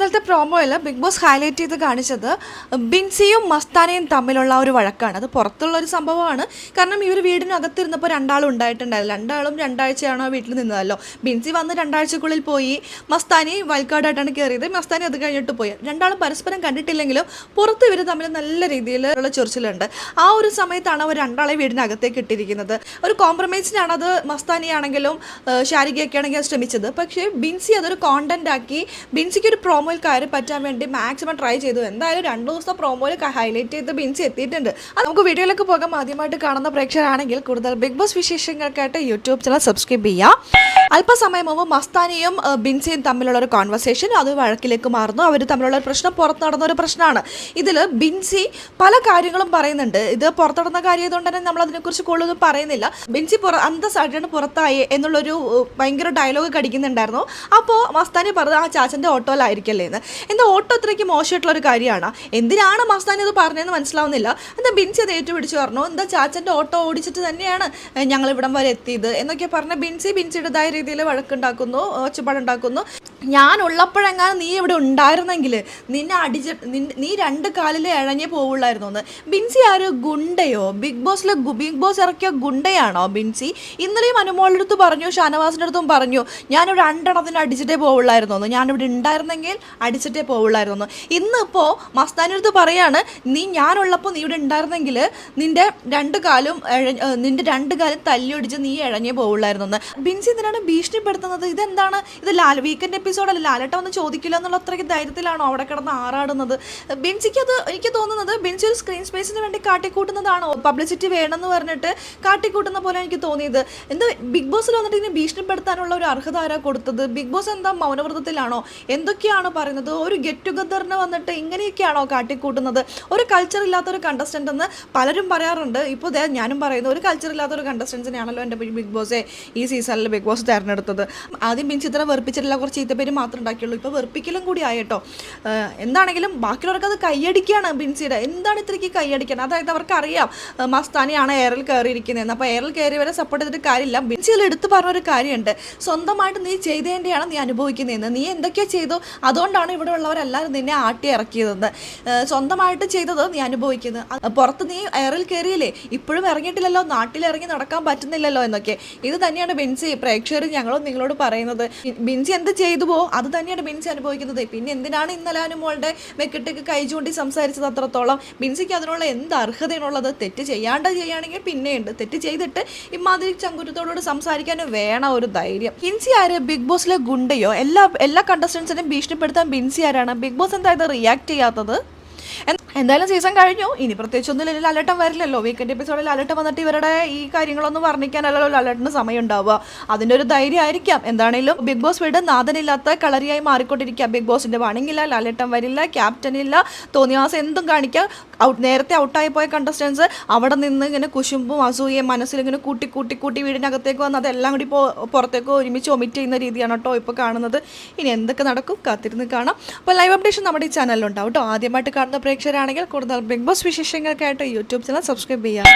ഇന്നലത്തെ പ്രോമോയിൽ big boss highlight ചെയ്ത് കാണിച്ചത് ബിൻസിയും മസ്താനയും തമ്മിലുള്ള ഒരു വഴക്കാണ്. അത് പുറത്തുള്ള ഒരു സംഭവമാണ്. കാരണം ഇവർ വീടിനകത്തിരുന്നപ്പോൾ രണ്ടാളും ഉണ്ടായിട്ടുണ്ടായില്ല രണ്ടാളും രണ്ടാഴ്ചയാണോ വീട്ടിൽ നിന്നതല്ലോ. ബിൻസി വന്ന് രണ്ടാഴ്ചക്കുള്ളിൽ പോയി മസ്താനി വൽക്കാടായിട്ടാണ് കയറിയത് മസ്താനി അത് കഴിഞ്ഞിട്ട് പോയി. രണ്ടാളും പരസ്പരം കണ്ടിട്ടില്ലെങ്കിലും പുറത്ത് ഇവർ തമ്മിൽ നല്ല രീതിയിലുള്ള ചൊറിച്ചിലുണ്ട്. ആ ഒരു സമയത്താണ് അവർ രണ്ടാളെ വീടിനകത്തേക്ക് ഇട്ടിരിക്കുന്നത്. ഒരു കോംപ്രമൈസിനാണ് അത് മസ്താനിയാണെങ്കിലും ഷാരികയൊക്കെ ആണെങ്കിൽ ശ്രമിച്ചത്. പക്ഷേ ബിൻസി അതൊരു കോണ്ടന്റ് ആക്കി ബിൻസിക്ക് ഒരു പ്രോമോയിൽ കയറി പറ്റാൻ വേണ്ടി മാക്സിമം ട്രൈ ചെയ്തു. എന്തായാലും രണ്ട് ദിവസത്തെ പ്രോമോയിൽ ഹൈലൈറ്റ് ചെയ്ത് ബിൻസ് എത്തിയിട്ടുണ്ട്. നമുക്ക് വീഡിയോയിലേക്ക് പോകാം. ആദ്യമായിട്ട് കാണുന്ന പ്രേക്ഷകരാണെങ്കിൽ കൂടുതൽ ബിഗ് ബോസ് വിശേഷങ്ങൾക്കായിട്ട് യൂട്യൂബ് ചാനൽ സബ്സ്ക്രൈബ് ചെയ്യാം. അല്പസമയം മുമ്പ് മസ്താനിയും ബിൻസിയും തമ്മിലുള്ള ഒരു കോൺവെർസേഷൻ അത് വഴക്കിലേക്ക് മാറുന്നു. അവർ തമ്മിലുള്ള ഒരു പ്രശ്നം പുറത്തു നടന്ന ഒരു പ്രശ്നമാണ്. ഇതിൽ ബിൻസി പല കാര്യങ്ങളും പറയുന്നുണ്ട്. ഇത് പുറത്തു നടന്ന കാര്യം ആയതുകൊണ്ട് തന്നെ നമ്മൾ അതിനെക്കുറിച്ച് കൂടുതലൊന്നും പറയുന്നില്ല. ബിൻസി പുറ അന്തസ്സായിട്ടാണ് പുറത്തായി എന്നുള്ളൊരു ഭയങ്കര ഡയലോഗ് കടിക്കുന്നുണ്ടായിരുന്നു അപ്പോൾ മസ്താനി പറഞ്ഞത് ആ ചാച്ചന്റെ ഓട്ടോയിലായിരിക്കല്ലേ എന്ന്. എന്താ ഓട്ടോ അത്രയ്ക്ക് മോശമായിട്ടുള്ള ഒരു കാര്യമാണ്? എന്തിനാണ് മസ്താനി അത് പറഞ്ഞതെന്ന് മനസ്സിലാവുന്നില്ല. എന്താ ബിൻസി അത് ഏറ്റുപിടിച്ച് പറഞ്ഞു എന്താ ചാച്ചന്റെ ഓട്ടോ ഓടിച്ചിട്ട് തന്നെയാണ് ഞങ്ങൾ ഇവിടം വരെ എത്തിയത്? എന്നൊക്കെ പറഞ്ഞ ബിൻസി ബിൻസിയുടേതായ രീതിയിൽ വഴക്കുണ്ടാക്കുന്നു ഒച്ചപ്പാടുണ്ടാക്കുന്നു. ഞാൻ ഉള്ളപ്പോഴെങ്ങാനും നീ ഇവിടെ ഉണ്ടായിരുന്നെങ്കിൽ നിന്നെ അടിച്ച് നീ രണ്ട് കാലിൽ ഇഴഞ്ഞേ പോവുള്ളായിരുന്നു എന്ന്. ബിൻസി ആര്? ഗുണ്ടയോ? ബിഗ് ബോസിലെ ബിഗ് ബോസ് ഇറക്കിയ ഗുണ്ടയാണോ ബിൻസി? ഇന്നലെയും അനുമോളുടെ അടുത്ത് പറഞ്ഞു ഷാനവാസിന്റെ അടുത്തും പറഞ്ഞു ഞാനിവിടെ രണ്ടെണ്ണത്തിന് അടിച്ചിട്ടേ പോവുള്ളായിരുന്നു എന്ന്. ഞാനിവിടെ ഉണ്ടായിരുന്നെങ്കിൽ അടിച്ചിട്ടേ പോവുള്ളായിരുന്നു എന്ന്. ഇന്നിപ്പോൾ മസ്താന്റെ അടുത്ത് പറയാണ് നീ ഞാനുള്ളപ്പോൾ നീ ഇവിടെ ഉണ്ടായിരുന്നെങ്കിൽ നിന്റെ രണ്ട് കാലും നിന്റെ രണ്ട് കാലും തല്ലിയൊടിച്ച് നീ ഇഴഞ്ഞേ പോവുള്ളായിരുന്നു എന്ന്. ബിൻസി എന്തിനാണ് ഭീഷണിപ്പെടുത്തുന്നത്? ഇതെന്താണ്? ഇത് ലാൽ വീക്കെൻഡ് എപ്പിസോഡല്ല ലാലേട്ട ഒന്ന് ചോദിക്കില്ല എന്നുള്ള അത്രയ്ക്ക് ധൈര്യത്തിലാണോ അവിടെ കിടന്ന് ആറാടുന്നത്? ബിൻസിക്ക് അത് എനിക്ക് തോന്നുന്നത് ബിൻസി ഒരു സ്ക്രീൻ സ്പേസിന് വേണ്ടി കാട്ടിക്കൂട്ടുന്നതാണോ? പബ്ലിസിറ്റി വേണമെന്ന് പറഞ്ഞിട്ട് കാട്ടിക്കൂട്ടുന്ന പോലെ എനിക്ക് തോന്നിയത്. എന്താ ബിഗ് ബോസിൽ വന്നിട്ട് ഇതിനെ ഭീഷണിപ്പെടുത്താനുള്ള ഒരു അർഹത ആരാ കൊടുത്തത്? ബിഗ് ബോസ് എന്താ മൗനവ്രതത്തിലാണോ? എന്തൊക്കെയാണ് പറയുന്നത്? ഒരു ഗെറ്റ് ടുഗദറിന് വന്നിട്ട് ഇങ്ങനെയൊക്കെയാണോ കാട്ടിക്കൂട്ടുന്നത്? ഒരു കൾച്ചർ ഇല്ലാത്ത ഒരു കണ്ടസ്റ്റന്റ് എന്ന് പലരും പറയാറുണ്ട്. ഇപ്പോൾ ഞാനും പറയുന്നത് ഒരു കൾച്ചർ ഇല്ലാത്ത ഒരു കണ്ടസ്റ്റൻസിനെയാണല്ലോ എന്റെ ബിഗ് ബോസെ ഈ സീസണിൽ ബിഗ് ബോസ് തിരഞ്ഞെടുത്തത്. ആദ്യം മീൻസ് ഇത്ര വെറുപ്പിച്ചിട്ടില്ല കുറച്ച് ചീത്തപ്പേര് മാത്രമേ ഉണ്ടാക്കിയുള്ളൂ. ഇപ്പോൾ വെറുപ്പിക്കലും കൂടി ആയിട്ടോ. എന്താണെങ്കിലും ബാക്കിയുള്ളവർക്ക് അത് കൈയടിക്കുകയാണ് ബിൻസിയുടെ. എന്താണ് ഇത്രയ്ക്ക് കൈയടിക്കണം അതായത് അവർക്ക് അറിയാം ഏഹ് മസ്താനിയാണ് എയറിൽ കയറിയിരിക്കുന്നതെന്ന് അപ്പോൾ എയറിൽ കയറിയവരെ സപ്പോർട്ട് ചെയ്തിട്ട് കാര്യമില്ല. ബിൻസിയിൽ എടുത്തു പറഞ്ഞൊരു കാര്യമുണ്ട്. സ്വന്തമായിട്ട് നീ ചെയ്തതിന്റെയാണ് നീ അനുഭവിക്കുന്നതെന്ന്. നീ എന്തൊക്കെയോ ചെയ്തു അതുകൊണ്ടാണ് ഇവിടെ ഉള്ളവരെല്ലാവരും നിന്നെ ആട്ടി ഇറക്കിയതെന്ന്. സ്വന്തമായിട്ട് ചെയ്തത് നീ അനുഭവിക്കുന്നത്? പുറത്ത് നീ എയറിൽ കയറിയില്ലേ? ഇപ്പോഴും ഇറങ്ങിയിട്ടില്ലല്ലോ. നാട്ടിൽ ഇറങ്ങി നടക്കാൻ പറ്റുന്നില്ലല്ലോ എന്നൊക്കെ. ഇത് തന്നെയാണ് ബിൻസി പ്രേക്ഷകർ ഞങ്ങളും നിങ്ങളോട് പറയുന്നത്. ബിൻസി എന്ത് ചെയ്തു പോ അത് തന്നെയാണ് ബിൻസി അനുഭവിക്കുന്നത്. പിന്നെ എന്തിനാണ് ഇന്നലെ അനുമോളുടെ വെക്കിട്ടേക്ക് കൈ ചൂണ്ടി സംസാരിച്ചത് അത്രത്തോളം? ബിൻസിക്ക് അതിനുള്ള എന്ത് അർഹതയാണുള്ളത്? തെറ്റ് ചെയ്യാണ്ട് ചെയ്യുകയാണെങ്കിൽ പിന്നെയുണ്ട്. തെറ്റ് ചെയ്തിട്ട് ഇമാതിരി ചങ്കുറ്റത്തോട് സംസാരിക്കാനും വേണം ഒരു ധൈര്യം. ബിൻസി ആര്? ബിഗ് ബോസിലെ ഗുണ്ടയോ? എല്ലാ എല്ലാ കണ്ടസ്റ്റൻസിനെയും ഭീഷണിപ്പെടുത്താൻ ബിൻസി ആരാണ്? ബിഗ് ബോസ് എന്തായത് റിയാക്ട് ചെയ്യാത്തത്? എന്തായാലും സീസൺ കഴിഞ്ഞു. ഇനി പ്രത്യേകിച്ച് ഒന്നും അലട്ടം വരില്ലല്ലോ. വീക്കെൻഡ് എപ്പിസോഡിൽ അലട്ടം വന്നിട്ട് ഇവരുടെ ഈ കാര്യങ്ങളൊന്നും വർണിക്കാനല്ലോ അലട്ടിന് സമയം ഉണ്ടാവുക. അതിന്റെ ഒരു ധൈര്യം ആയിരിക്കാം. എന്താണെങ്കിലും ബിഗ് ബോസ് വീട് നാഥനില്ലാത്ത കളറിയായി മാറിക്കൊണ്ടിരിക്കുക. ബിഗ് ബോസിന്റെ വണിങ്ങില്ല ലാലേട്ടൻ വരില്ല. ക്യാപ്റ്റൻ ഇല്ല. തോന്നിയാസം എന്തും കാണിക്കുക ഔട്ട് നേരത്തെ ഔട്ടായി പോയ കണ്ടസ്റ്റൻസ് അവിടെ നിന്ന് ഇങ്ങനെ കുശുമ്പും അസൂയയും മനസ്സിലിങ്ങനെ കൂട്ടി കൂട്ടി കൂട്ടി വീടിനകത്തേക്ക് വന്ന് അതെല്ലാം കൂടി പുറത്തേക്ക് ഒരുമിച്ച് ഒമിറ്റ് ചെയ്യുന്ന രീതിയാണ് കേട്ടോ ഇപ്പോൾ കാണുന്നത്. ഇനി എന്തൊക്കെ നടക്കും കാത്തിരുന്ന് കാണാം. അപ്പോൾ ലൈവ് അപ്ഡേഷൻ നമ്മുടെ ഈ ചാനലിലുണ്ടാവും കേട്ടോ. ആദ്യമായിട്ട് കാണുന്ന പ്രേക്ഷകരാണെങ്കിൽ കൂടുതൽ ബിഗ് ബോസ് വിശേഷങ്ങൾക്കായിട്ട് യൂട്യൂബ് ചാനൽ സബ്സ്ക്രൈബ് ചെയ്യാം.